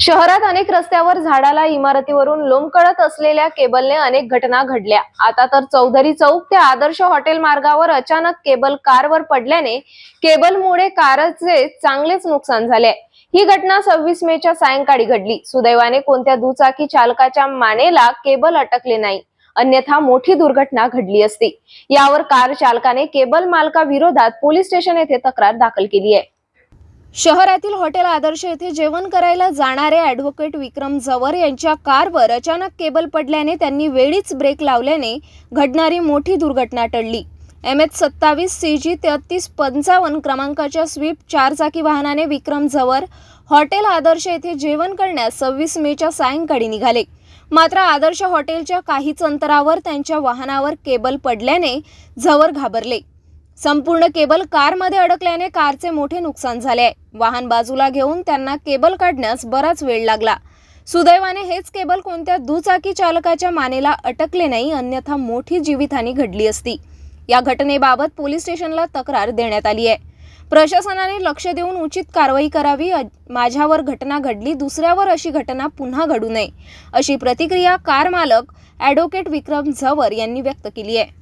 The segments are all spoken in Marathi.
शहरात अनेक रस्त्यावर झाडाला इमारतीवरून लोंबकळत असलेल्या केबलने अनेक घटना घडल्या. आता तर चौधरी चौक ते आदर्श हॉटेल मार्गावर अचानक केबल कारवर पडल्याने केबलमुळे कारचे चांगलेच नुकसान झाले. ही घटना सव्वीस मेच्या सायंकाळी घडली. सुदैवाने कोणत्या दुचाकी चालकाच्या मानेला केबल अटकले नाही. अन्यथा मोठी दुर्घटना घडली असती. यावर कार चालकाने केबल मालका विरोधात पोलीस स्टेशन येथे तक्रार दाखल केली आहे. शहरातील हॉटेल आदर्श येथे जेवण करायला जाणारे ॲडव्होकेट विक्रम जवर यांच्या कारवर अचानक केबल पडल्याने त्यांनी वेळीच ब्रेक लावल्याने घडणारी मोठी दुर्घटना टळली. एम एच सत्तावीस सी जी तेहतीस पंचावन्न क्रमांकाच्या स्वीप चारचाकी वाहनाने विक्रम झवर हॉटेल आदर्श येथे जेवण करण्यास सव्वीस मेच्या सायंकाळी निघाले. मात्र आदर्श हॉटेलच्या काहीच अंतरावर त्यांच्या वाहनावर केबल पडल्याने झवर घाबरले. संपूर्ण केबल कारमध्ये अडकल्याने कारचे मोठे नुकसान झाले वाहन बाजूला घेऊन त्यांना केबल काढण्यास बराच वेळ लागला. सुदैवाने हेच केबल कोणत्या दुचाकी चालकाच्या मानेला अटकले नाही अन्यथा मोठी जीवितहानी घडली असती. या घटनेबाबत पोलीस स्टेशनला तक्रार देण्यात आली आहे. प्रशासनाने लक्ष देऊन उचित कारवाई करावी माझ्यावर घटना घडली दुसऱ्यावर अशी घटना पुन्हा घडू नये अशी प्रतिक्रिया कार मालक ॲडव्होकेट विक्रम झवर यांनी व्यक्त केली आहे.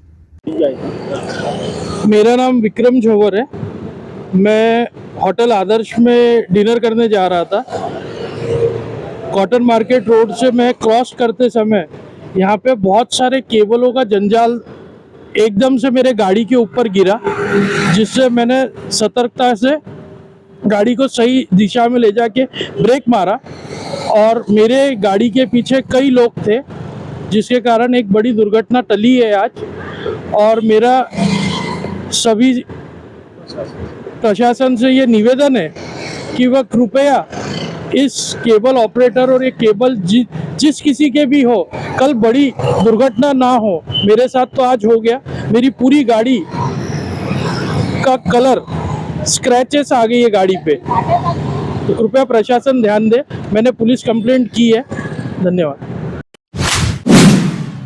मेरा नाम विक्रम झोवर है। मैं होटल आदर्श में डिनर करने जा रहा था। कॉटन मार्केट रोड से मैं क्रॉस करते समय यहाँ पे बहुत सारे केबलों का जंजाल एकदम से मेरे गाड़ी के ऊपर गिरा, जिससे मैंने सतर्कता से गाड़ी को सही दिशा में ले जाके ब्रेक मारा और मेरे गाड़ी के पीछे कई लोग थे, जिसके कारण एक बड़ी दुर्घटना टली है आज और मेरा सभी प्रशासन से ये निवेदन है कि वह कृपया इस केबल ऑपरेटर और ये केबल जि, जिस किसी के भी हो कल बड़ी दुर्घटना ना हो मेरे साथ तो आज हो गया मेरी पूरी गाड़ी का कलर स्क्रैचेस आ गई है गाड़ी पे। तो कृपया प्रशासन ध्यान दे मैंने पुलिस कंप्लेंट की है धन्यवाद।